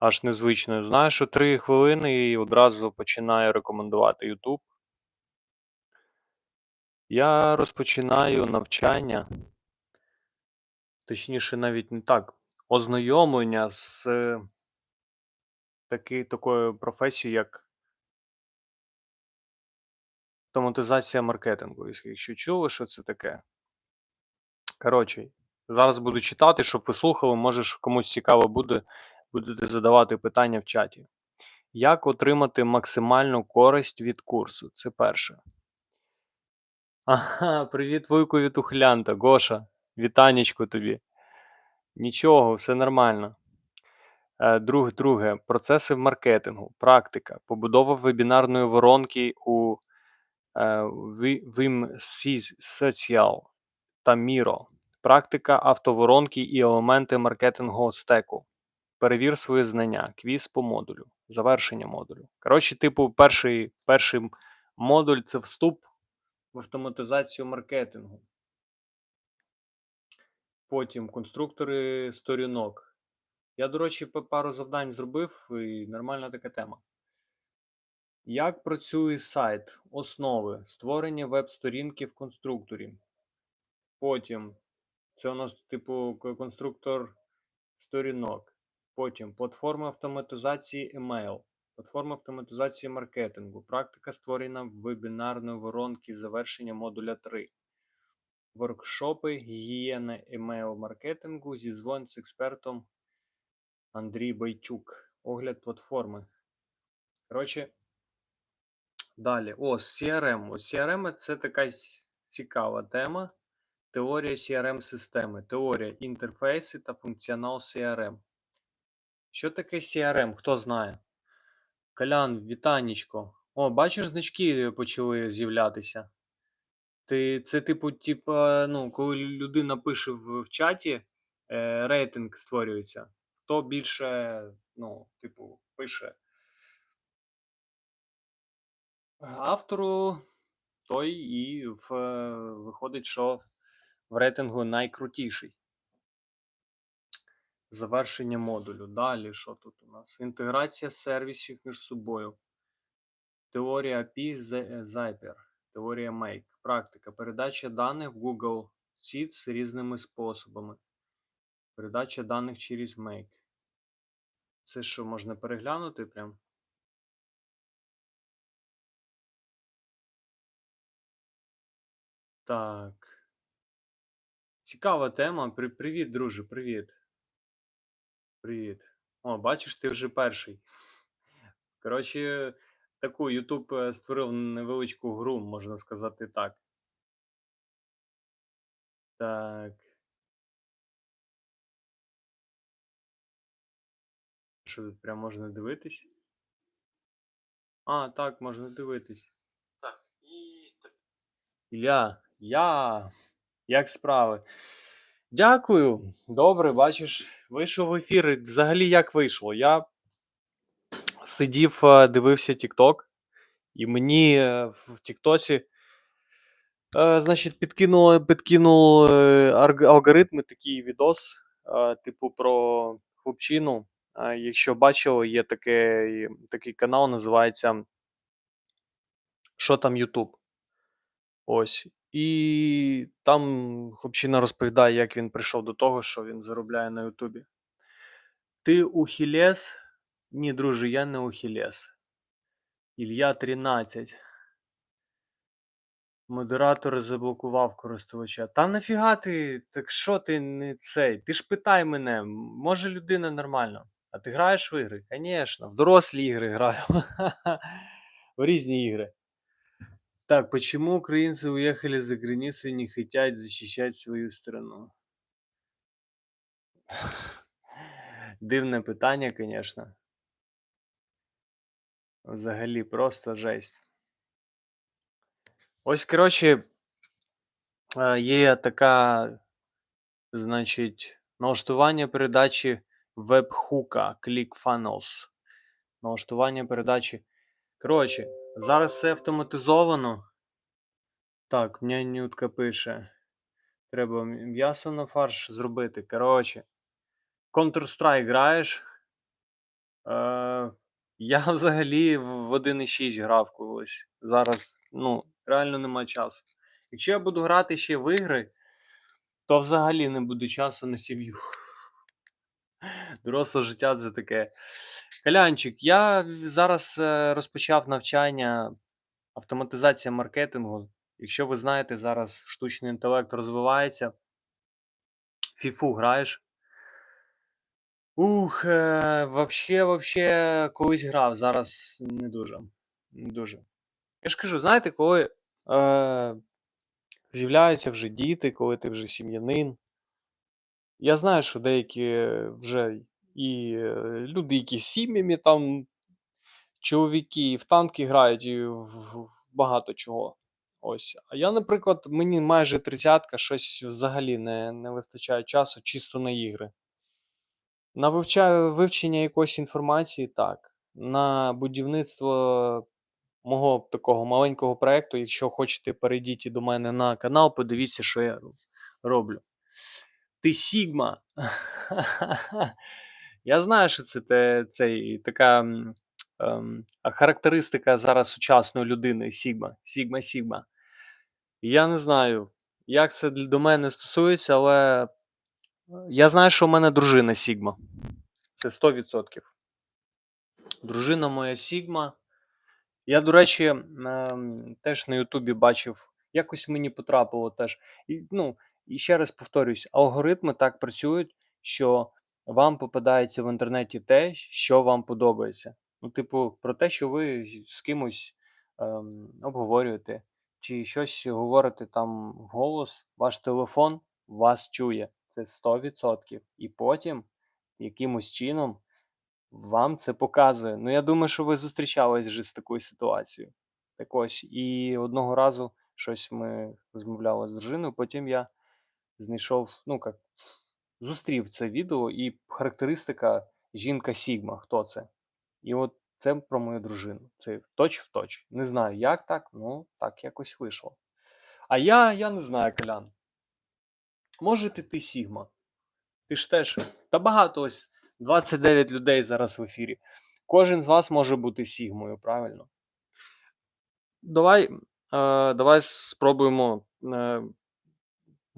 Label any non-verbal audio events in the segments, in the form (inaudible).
Аж незвично. Знаєш, що 3 хвилини і одразу починає рекомендувати YouTube. Я розпочинаю навчання. Точніше, навіть не так. Ознайомлення з таки, такою професією, як автоматизація маркетингу. Якщо чули, що це таке. Коротше, зараз буду читати, щоб ви слухали, може комусь цікаво буде, будете задавати питання в чаті. Як отримати максимальну користь від курсу? Це перше. Ага, привіт, вуйку від ухлянта. Гоша, вітанечко тобі. Нічого, все нормально. Е, друге, друге, процеси в маркетингу, практика, побудова вебінарної воронки у е, Vim Social та Miro, практика автоворонки і елементи маркетингового стеку. Перевір свої знання, квіз по модулю, завершення модулю. Коротше, типу, перший, перший модуль це вступ в автоматизацію маркетингу. Потім конструктори сторінок. Я, до речі, пару завдань зробив і нормальна така тема. Як працює сайт? Основи. Створення веб-сторінки в конструкторі. Потім це у нас, типу, конструктор сторінок. Потім платформа автоматизації email. Платформа автоматизації маркетингу. Практика створення вебінарної воронки завершення модуля 3. Воркшопи гігієни емейл маркетингу зі дзвон з експертом Андрій Байчук. Огляд платформи. Коротше, далі. О, CRM. CRM це така цікава тема. Теорія CRM-системи. Теорія інтерфейси та функціонал CRM. Що таке CRM? Хто знає? Колян, вітанечко. О, бачиш, значки почали з'являтися. Ти, Це, типу, типу, ну, коли людина пише в, в чаті, е, рейтинг створюється. Хто більше, ну, типу, пише автору, той і в, виходить, що в рейтингу найкрутіший. Завершення модулю. Далі, що тут у нас? Інтеграція сервісів між собою. Теорія API Zyper. Теорія Make. Практика. Передача даних в Google Sheets різними способами. Передача даних через Make. Це що, можна переглянути прям? Так. Цікава тема. Привіт, друже, привіт. Привіт. О, бачиш, ти вже перший. Коротше, таку YouTube е, створив невеличку гру, можна сказати так. Так. Що тут прям можна дивитись? А, так, можна дивитись. Так, і так. Ілля, я. Як справи? Дякую. Добре, бачиш, вийшов в ефір. Взагалі як вийшло? Я сидів, е, дивився TikTok, і мені е, в Тіктоці, е, значить, підкинули підкинув алгоритми такий відос, типу, про хлопчину. Якщо бачили, є таке, такий канал, називається Що там Ютуб? Ось. І там хлопчина розповідає, як він прийшов до того, що він заробляє на Ютубі. Ти ухілес? Ні, друже, я не ухілес. Ілья 13. Модератор заблокував користувача. Та нафіга ти, так що ти не цей? Ти ж питай мене, може людина нормально. А ти граєш в ігри? Звісно, в дорослі ігри граю. (laughs) В різні ігри. Так, почему украинцы уехали за границу и не хотят защищать свою страну? (laughs) Дивне питання, звісно. Взагалі, просто жесть. Ось, коротше, є така, значить, налаштування передачі веб-хука ClickFunnels. Налаштування передачі. Коротше, зараз все автоматизовано. Так, нянютка пише. Треба м'ясо на фарш зробити. Коротше. Counter-Strike граєш? Е, я (laughs) взагалі в 1.6 грав колись. Зараз, ну, реально нема часу. Якщо я буду грати ще в ігри, то взагалі не буде часу на сім'ю. Доросле життя це таке. Калянчик, я зараз е, розпочав навчання автоматизація маркетингу. Якщо ви знаєте, зараз штучний інтелект розвивається. Фіфу граєш. Ух, е, вообще, вообще, колись грав, зараз не дуже. Не дуже. Я ж кажу, знаєте, коли е, з'являються вже діти, коли ти вже сім'янин. Я знаю, що деякі вже і е, люди, які з сім'ями, там чоловіки в танки грають, і в, в- багато чого. Ось. А я, наприклад, мені майже тридцятка, щось взагалі не, не вистачає часу чисто на ігри. На вивчаю, вивчення якоїсь інформації так. На будівництво мого такого маленького проекту, якщо хочете, перейдіть і до мене на канал, подивіться, що я роблю. Ти Сігма. Я знаю, що це те, цей, така ем, характеристика зараз сучасної людини Сігма. Сігма, Сігма. Я не знаю, як це до мене стосується, але е, я знаю, що в мене дружина Сігма. Це 100%. Дружина моя Сігма. Я, до речі, ем, теж на Ютубі бачив, якось мені потрапило теж. І, ну, і ще раз повторюсь, алгоритми так працюють, що вам попадається в інтернеті те, що вам подобається. Ну, типу, про те, що ви з кимось ем, обговорюєте, чи щось говорите там вголос, ваш телефон вас чує. Це 100%. І потім якимось чином вам це показує. Ну, я думаю, що ви зустрічались вже з такою ситуацією. Так ось, і одного разу щось ми розмовляли з дружиною, потім я знайшов, ну як, зустрів це відео і характеристика жінка Сігма. Хто це? І от це про мою дружину. Це точ в точ. Не знаю, як так, ну так якось вийшло. А я, я не знаю, Колян. Може ти ти Сігма? Ти ж теж. Та багато ось 29 людей зараз в ефірі. Кожен з вас може бути Сігмою, правильно? Давай, е, давай спробуємо е,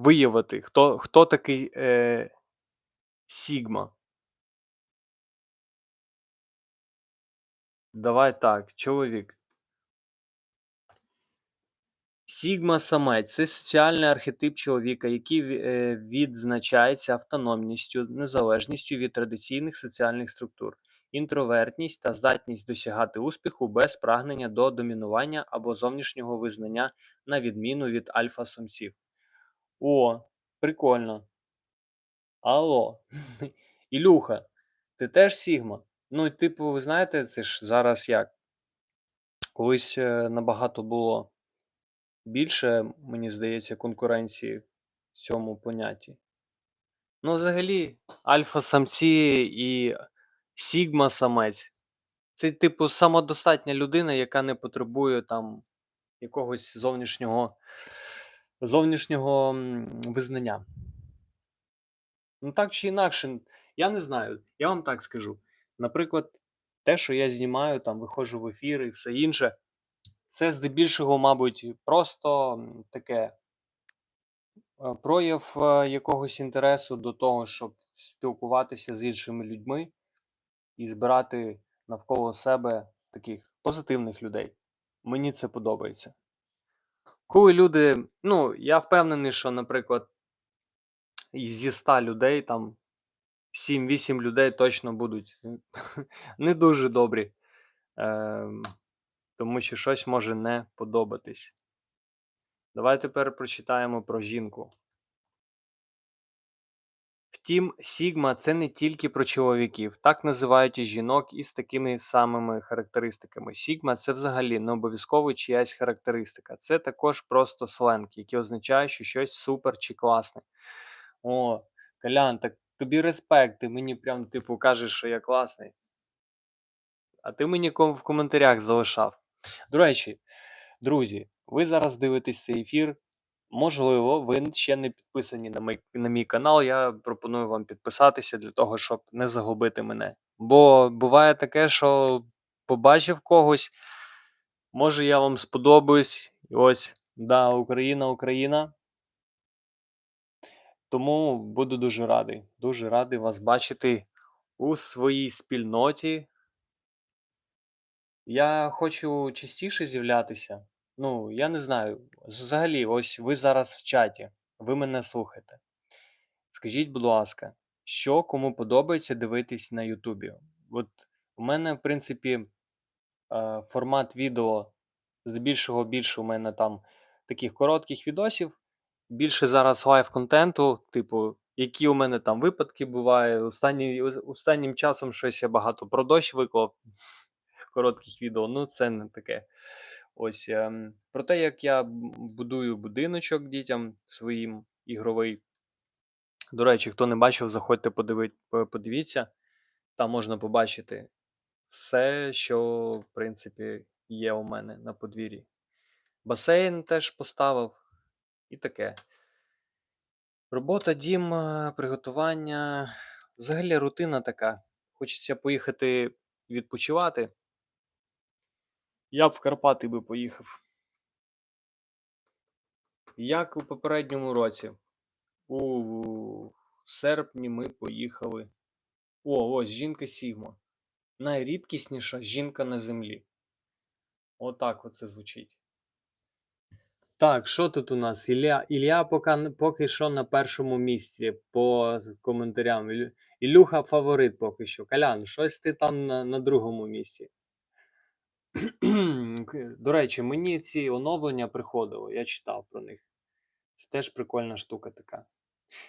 виявити, хто, хто такий е, Сігма. Давай так, чоловік. Сігма самець це соціальний архетип чоловіка, який е, відзначається автономністю, незалежністю від традиційних соціальних структур, інтровертність та здатність досягати успіху без прагнення до домінування або зовнішнього визнання, на відміну від альфа-самців. О, прикольно. Алло. (laughs) Ілюха, ти теж Сігма? Ну, типу, ви знаєте, це ж зараз як? Колись е, набагато було більше, мені здається, конкуренції в цьому понятті. Ну, взагалі, альфа-самці і сігма-самець це, типу, самодостатня людина, яка не потребує там якогось зовнішнього, зовнішнього визнання. Ну, так чи інакше, я не знаю. Я вам так скажу. Наприклад, те, що я знімаю, там виходжу в ефір і все інше, це здебільшого, мабуть, просто таке е, прояв е, якогось інтересу до того, щоб спілкуватися з іншими людьми і збирати навколо себе таких позитивних людей. Мені це подобається. Коли люди, ну, я впевнений, що, наприклад, зі 100 людей там 7-8 людей точно будуть (laughs) не дуже добрі, е, тому що щось може не подобатись. Давай тепер прочитаємо про жінку. Втім, Сігма це не тільки про чоловіків, так називають і жінок із такими самими характеристиками. Сігма це взагалі не обов'язково чиясь характеристика. Це також просто сленг, який означає, що щось супер чи класне. О, Колян, так тобі респект, ти мені прям типу кажеш, що я класний. А ти мені в коментарях залишав. До речі, друзі, ви зараз дивитесь цей ефір. Можливо, ви ще не підписані на мій, на мій канал. Я пропоную вам підписатися для того, щоб не загубити мене Бо буває таке, що побачив когось, може я вам сподобаюсь. І ось, да, Україна, Україна. Тому буду дуже радий. Дуже радий вас бачити у своїй спільноті. Я хочу частіше з'являтися. Ну, я не знаю. Взагалі, ось ви зараз в чаті, ви мене слухаєте. Скажіть, будь ласка, що кому подобається дивитись на Ютубі? От у мене, в принципі, е, формат відео здебільшого більше у мене там таких коротких відосів. Більше зараз лайв-контенту, типу, які у мене там випадки бувають. Останні, останнім часом щось я багато про дощ виклав (laughs) коротких відео. Ну, це не таке. Ось ем, про те, як я будую будиночок дітям своїм ігровий. До речі, хто не бачив, заходьте подивить, по- подивіться. Там можна побачити все, що, в принципі, є у мене на подвір'ї. Басейн теж поставив і таке. Робота, дім, е, приготування. Взагалі рутина така. Хочеться поїхати відпочивати. Я б в Карпати би поїхав. Як у попередньому році. У серпні ми поїхали. О, ось жінка Сігма. Найрідкісніша жінка на землі. Отак оце звучить. Так, що тут у нас? Ілля, Ілля поки, поки що на першому місці по коментарям. Ілюха фаворит поки що. Калян, щось ти там на, на другому місці. До речі, мені ці оновлення приходили, я читав про них. Це теж прикольна штука така.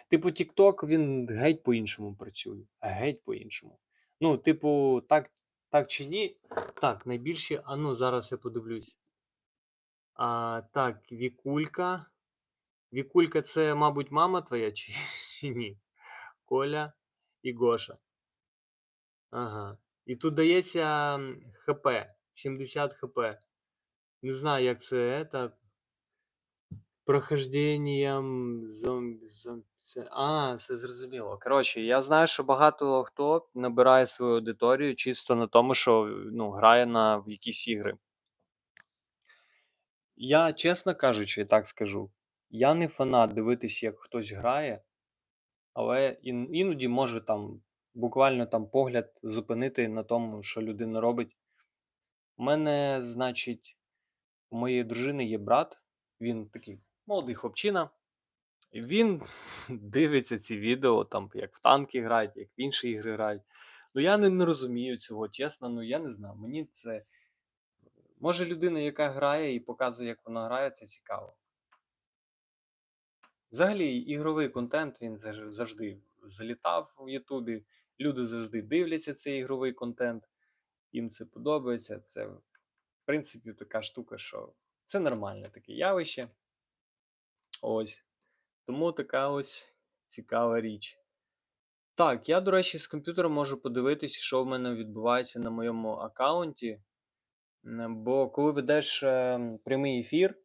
Типу, TikTok, він геть по-іншому працює. Геть по-іншому. Ну, типу, так, так чи ні? Так, найбільші. А ну, зараз я подивлюсь. А, так, Вікулька. Вікулька, це, мабуть, мама твоя чи, чи ні? Коля і Гоша. Ага. І тут дається ХП. 70 ХП. Не знаю, як це. Это, прохожденням зомбі. зом- Це... А, це зрозуміло. Коротше, я знаю, що багато хто набирає свою аудиторію чисто на тому, що ну, грає на в якісь ігри. Я, чесно кажучи, так скажу. Я не фанат дивитись, як хтось грає, але ін- іноді може там буквально там погляд зупинити на тому, що людина робить. У мене, значить, у моєї дружини є брат, він такий молодий хлопчина. Він (laughs) дивиться ці відео, там, як в танки грають, як в інші ігри грають. Ну я не, не розумію цього, чесно, ну я не знаю. Мені це. Може людина, яка грає і показує, як вона грає, це цікаво. Взагалі, ігровий контент він завжди залітав у Ютубі. Люди завжди дивляться цей ігровий контент, їм це подобається. Це, в принципі, така штука, що це нормальне таке явище. Ось. Тому така ось цікава річ. Так, я, до речі, з комп'ютера можу подивитися, що в мене відбувається на моєму аккаунті. Бо коли ведеш ем, прямий ефір.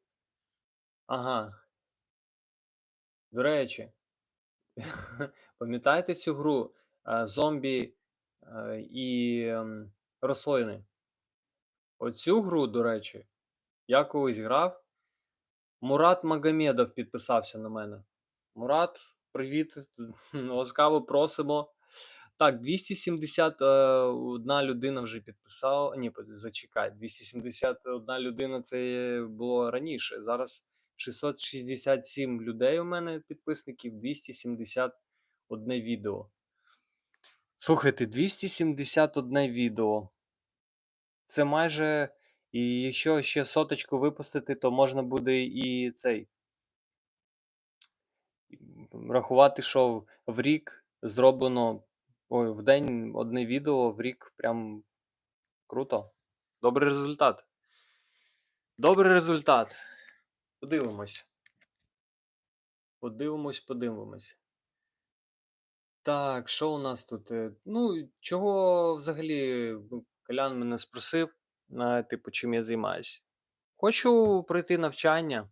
Ага, до речі, (laughs) пам'ятаєте цю гру е, Зомбі е, і ем, рослини? Оцю гру, до речі, я колись грав. Мурат Магомедов підписався на мене. Мурат, привіт. (laughs) Ласкаво просимо. Так, 271 людина вже підписала. Ні, зачекай, 271 людина це було раніше. Зараз 667 людей у мене підписників, 271 відео. Слухайте, 271 відео. Це майже. І якщо ще соточку випустити, то можна буде і цей. Рахувати, що в рік зроблено. Ой, в день одне відео, в рік прям круто. Добрий результат. Добрий результат. Подивимось. Подивимось, подивимось. Так, що у нас тут? Е, Ну, чого взагалі ну, Колян мене спросив, типу, чим я займаюся? Хочу пройти навчання,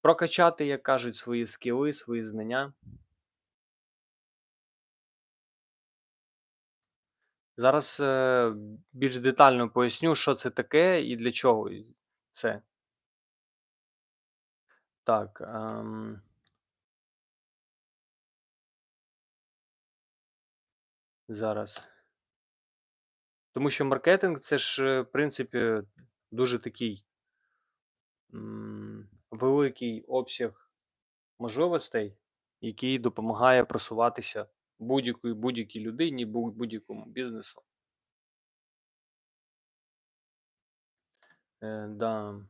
прокачати, як кажуть, свої скіли, свої знання. Зараз, е, більш детально поясню, що це таке і для чого це. Так, ем Зараз. Тому що маркетинг це ж, е, в принципі, дуже такий м, великий обсяг можливостей, який допомагає просуватися будь-якої будь-якій людині, будь-якому бізнесу. Е, да.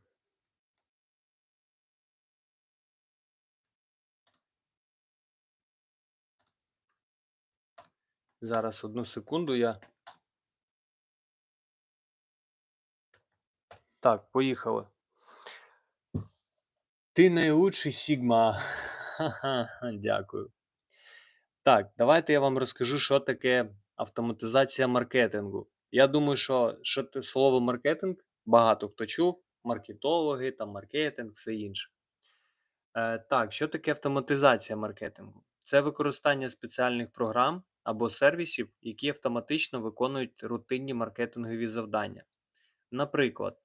Зараз одну секунду я. Так, поїхали. Ти найлучший Сігма. (laughs) Дякую. Так, давайте я вам розкажу, що таке автоматизація маркетингу. Я думаю, що, що слово маркетинг багато хто чув, маркетологи, там маркетинг, все інше. Е, так, що таке автоматизація маркетингу? Це використання спеціальних програм або сервісів, які автоматично виконують рутинні маркетингові завдання. Наприклад,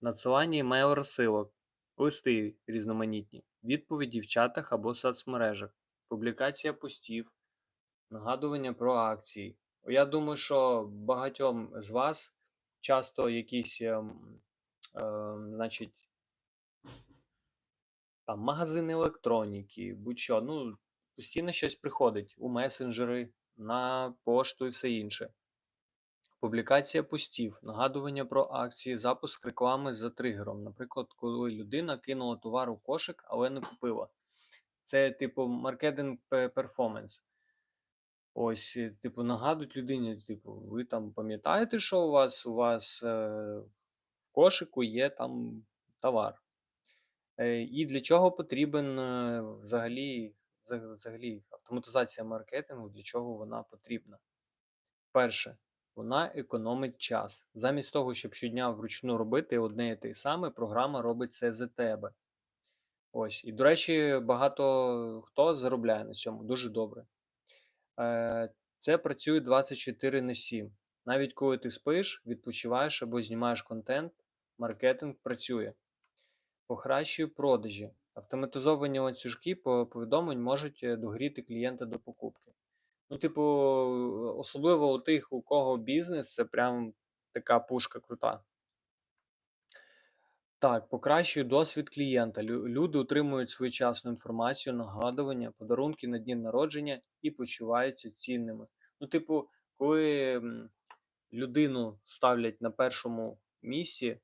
надсилання email розсилок, листи різноманітні, відповіді в чатах або соцмережах, публікація постів, нагадування про акції. Я думаю, що багатьом з вас часто якісь, ем, ем, значить, там магазини електроніки, будь-що, ну, постійно щось приходить у месенджери, на пошту і все інше. Публікація постів, нагадування про акції, запуск реклами за тригером. Наприклад, коли людина кинула товар у кошик, але не купила. Це, типу, маркетинг перформанс. Ось, е, типу, нагадують людині, типу, ви там пам'ятаєте, що у вас у вас е, в кошику є там товар. Е, і для чого потрібен е, взагалі, взагалі автоматизація маркетингу, для чого вона потрібна? Перше, вона економить час. Замість того, щоб щодня вручну робити одне і те саме, програма робить це за тебе. Ось. І, до речі, багато хто заробляє на цьому дуже добре. Е, Це працює 24 на 7. Навіть коли ти спиш, відпочиваєш або знімаєш контент, маркетинг працює. Покращує продажі. Автоматизовані ланцюжки по повідомлень можуть е, догріти клієнта до покупки. Ну, типу, особливо у тих, у кого бізнес, це прям така пушка крута. Так, покращує досвід клієнта. Люди отримують своєчасну інформацію, нагадування, подарунки на дні народження і почуваються цінними. Ну, типу, коли людину ставлять на першому місці,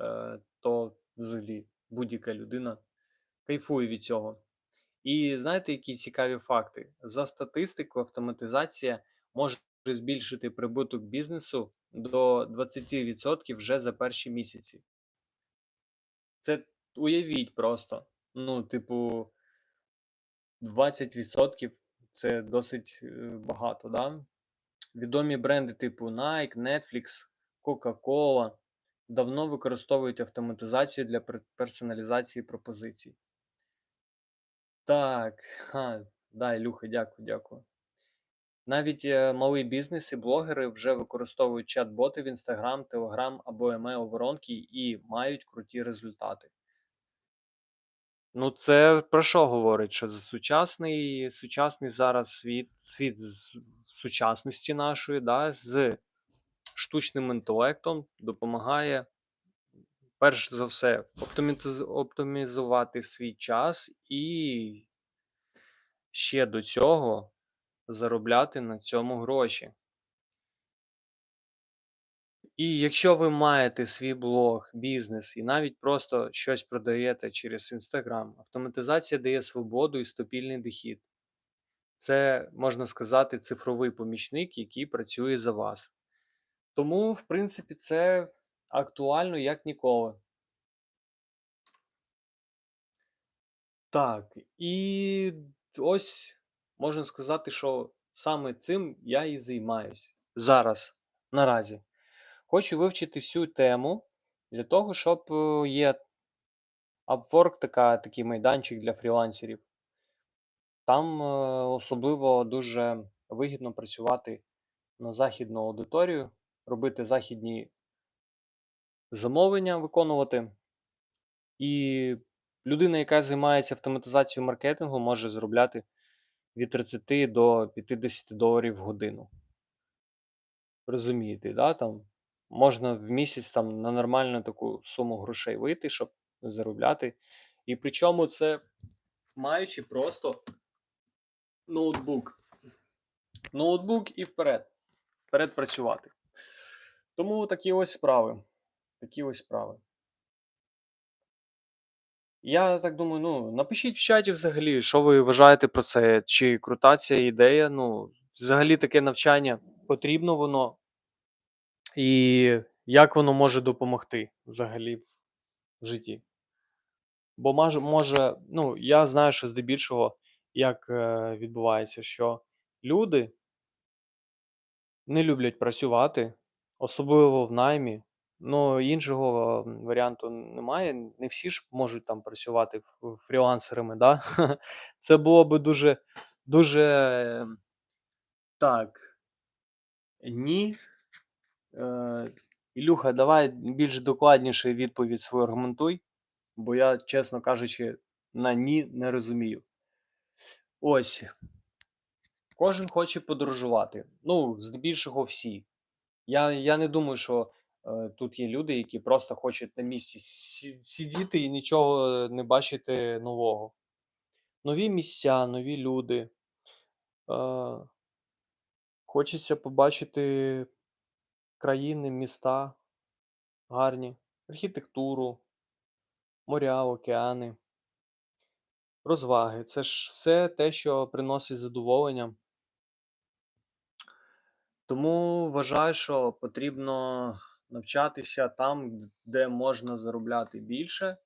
е, то взагалі будь-яка людина кайфує від цього. І знаєте, які цікаві факти? За статистикою, автоматизація може збільшити прибуток бізнесу до 20% вже за перші місяці. Це уявіть просто. Ну, типу, 20% це досить е, багато, да? Відомі бренди типу Nike, Netflix, Coca-Cola давно використовують автоматизацію для персоналізації пропозицій. Так, ха, да, Ілюха, дякую, дякую. Навіть е, малий бізнес і блогери вже використовують чат-боти в Instagram, Telegram або email воронки і мають круті результати. Ну, це про що говорить? Що за сучасний, сучасний зараз світ, світ з- сучасності нашої, да, з штучним інтелектом допомагає, перш за все, оптиміз- оптимізувати свій час і ще до цього заробляти на цьому гроші. І якщо ви маєте свій блог, бізнес і навіть просто щось продаєте через Instagram, автоматизація дає свободу і стабільний дохід. Це, можна сказати, цифровий помічник, який працює за вас. Тому, в принципі, це актуально як ніколи. Так, і ось можна сказати, що саме цим я і займаюсь зараз, наразі. Хочу вивчити всю тему для того, щоб е, є Upwork, така, такий майданчик для фрілансерів. Там е, особливо дуже вигідно працювати на західну аудиторію, робити західні замовлення виконувати. І людина, яка займається автоматизацією маркетингу, може заробляти від 30 до 50 доларів в годину. Розумієте, да? Там можна в місяць там на нормальну таку суму грошей вийти, щоб заробляти. І причому це маючи просто ноутбук. Ноутбук і вперед. Вперед працювати. Тому такі ось справи. Такі ось справи. Я так думаю, ну, напишіть в чаті взагалі, що ви вважаєте про це, чи крута ця ідея. Ну, взагалі таке навчання потрібно воно, і як воно може допомогти взагалі в житті. Бо може, може, ну, я знаю, що здебільшого, як е, відбувається, що люди не люблять працювати, особливо в наймі. Ну, іншого варіанту немає. Не всі ж можуть там працювати фрілансерами, да? (laughs) Це було би дуже, дуже так. Ні. Е, Ілюха, давай більш докладніше відповідь свою аргументуй, бо я, чесно кажучи, на ні не розумію. Ось. Кожен хоче подорожувати. Ну, здебільшого всі. Я, я не думаю, що е, тут є люди, які просто хочуть на місці сидіти і нічого не бачити нового. Нові місця, нові люди. Е, хочеться побачити країни, міста гарні, архітектуру, моря, океани, розваги. Це ж все те, що приносить задоволення. Тому вважаю, що потрібно навчатися там, де можна заробляти більше.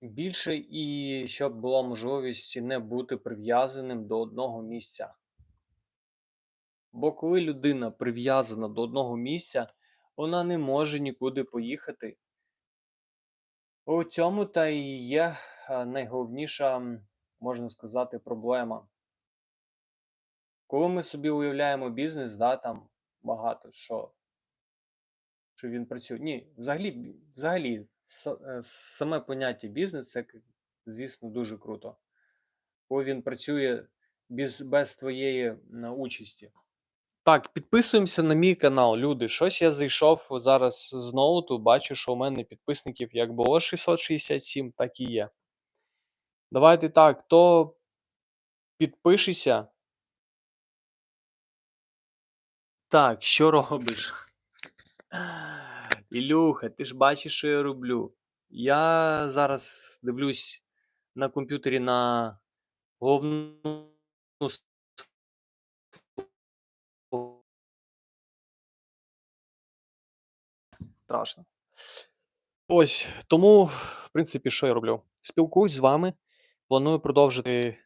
Більше і щоб була можливість не бути прив'язаним до одного місця. Бо коли людина прив'язана до одного місця, вона не може нікуди поїхати. У цьому та і є е, найголовніша, можна сказати, проблема. Коли ми собі уявляємо бізнес, да, там багато що, що він працює. Ні, взагалі, взагалі, е, саме поняття бізнес це, звісно, дуже круто. Коли він працює без, без твоєї участі. Так, підписуємося на мій канал, люди. Щось я зайшов зараз з ноуту, бачу, що у мене підписників як було 667, так і є. Давайте так, то підпишися. Так, що робиш? (sighs) Ілюха, ти ж бачиш, що я роблю. Я зараз дивлюсь на комп'ютері на головну страшно. Ось, тому, в принципі, що я роблю? Спілкуюсь з вами, планую продовжити.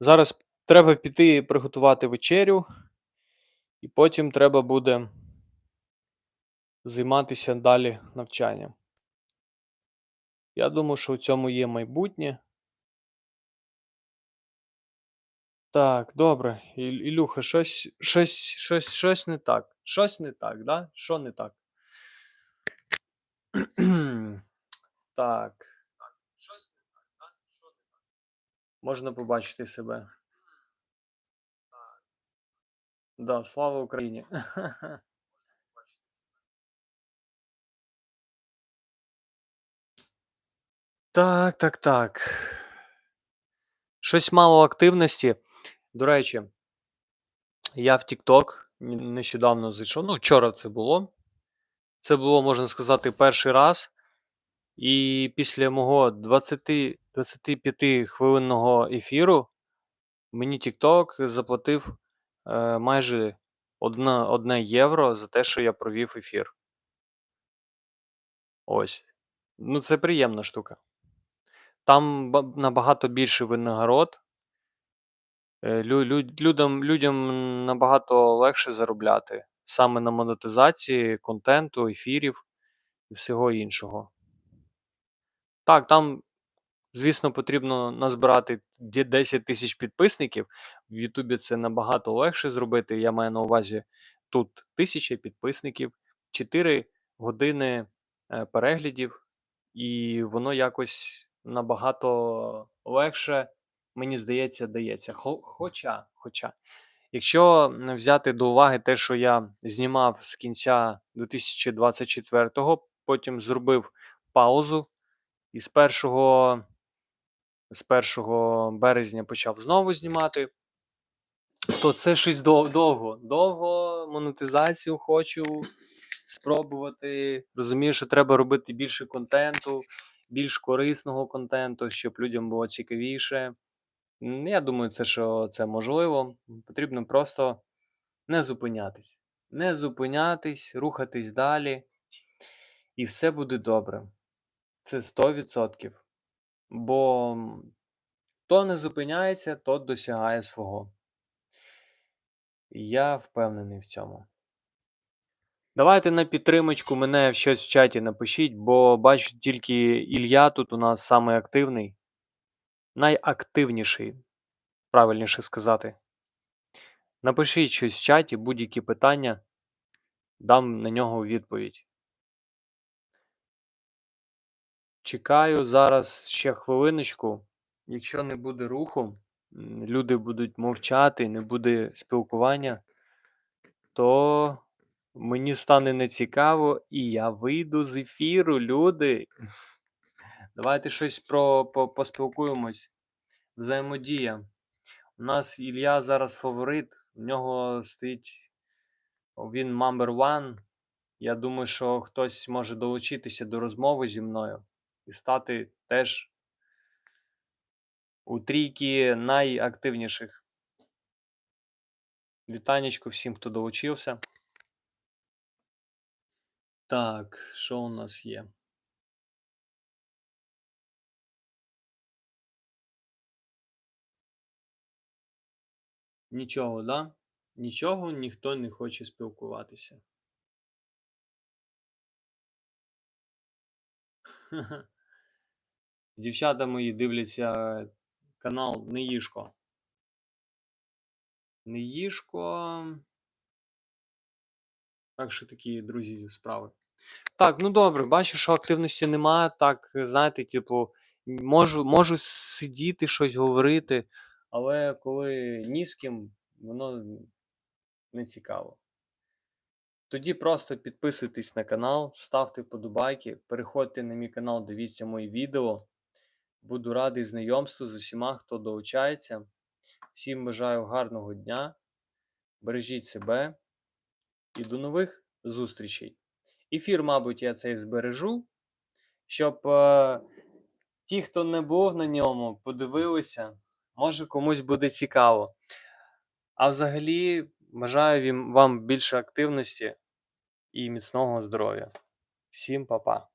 Зараз треба піти приготувати вечерю, і потім треба буде займатися далі навчанням. Я думаю, що у цьому є майбутнє. Так, добре. Ілюха, щось, щось, щось, щось не так. Щось не так, да? Що не так? Так. Можна побачити себе. Да, слава Україні. (laughs) Так, так, так. Щось мало активності. До речі, я в TikTok нещодавно зайшов. Ну, вчора це було. Це було, можна сказати, перший раз. І після мого 20 25 хвилинного ефіру мені TikTok заплатив е, майже 1, 1 євро за те, що я провів ефір. Ось. Ну, це приємна штука. Там набагато більше винагород. Е, лю- лю- Людям, людям набагато легше заробляти саме на монетизації контенту, ефірів і всього іншого. Так, там, Звісно, потрібно назбирати 10 тисяч підписників. В Ютубі це набагато легше зробити. Я маю на увазі тут 1000 підписників, 4 години е, переглядів, і воно якось набагато легше, мені здається, дається. Хо- Хоча, хоча, якщо взяти до уваги те, що я знімав з кінця 2024-го, потім зробив паузу і з 1, з 1 березня почав знову знімати, то це щось дов- довго. Довго монетизацію хочу спробувати. Розумію, що треба робити більше контенту, більш корисного контенту, щоб людям було цікавіше. Я думаю, це що це можливо. Потрібно просто не зупинятись. Не зупинятись, рухатись далі, і все буде добре. Це 100%. Бо м, хто не зупиняється, тот досягає свого. Я впевнений в цьому. Давайте на підтримочку мене щось в чаті напишіть, бо бачу тільки Ілля тут у нас самий активний. Найактивніший, правильніше сказати. Напишіть щось в чаті, будь-які питання, дам на нього відповідь. Чекаю зараз ще хвилиночку. Якщо не буде руху, люди будуть мовчати, не буде спілкування, то мені стане нецікаво і я вийду з ефіру, люди. Давайте щось про, по, поспілкуємось. Взаємодія. У нас Ілля зараз фаворит, в нього стоїть він number one. Я думаю, що хтось може долучитися до розмови зі мною і стати теж у трійки найактивніших. Вітанечко всім, хто долучився. Так, що у нас є? Нічого, да? Нічого, ніхто не хоче спілкуватися. (laughs) Дівчата мої дивляться канал Неїшко. Неїшко. Так що такі, друзі, справи. Так, ну добре, бачу, що активності немає. Так, знаєте, типу, можу, можу сидіти, щось говорити, але коли ні з ким, воно не цікаво. Тоді просто підписуйтесь на канал, ставте вподобайки, переходьте на мій канал, дивіться мої відео. Буду радий знайомству з усіма, хто долучається. Всім бажаю гарного дня. Бережіть себе і до нових зустрічей. Ефір, мабуть, я цей збережу, щоб е, ті, хто не був на ньому, подивилися. Може комусь буде цікаво. А взагалі, бажаю вам більше активності і міцного здоров'я. Всім па-па.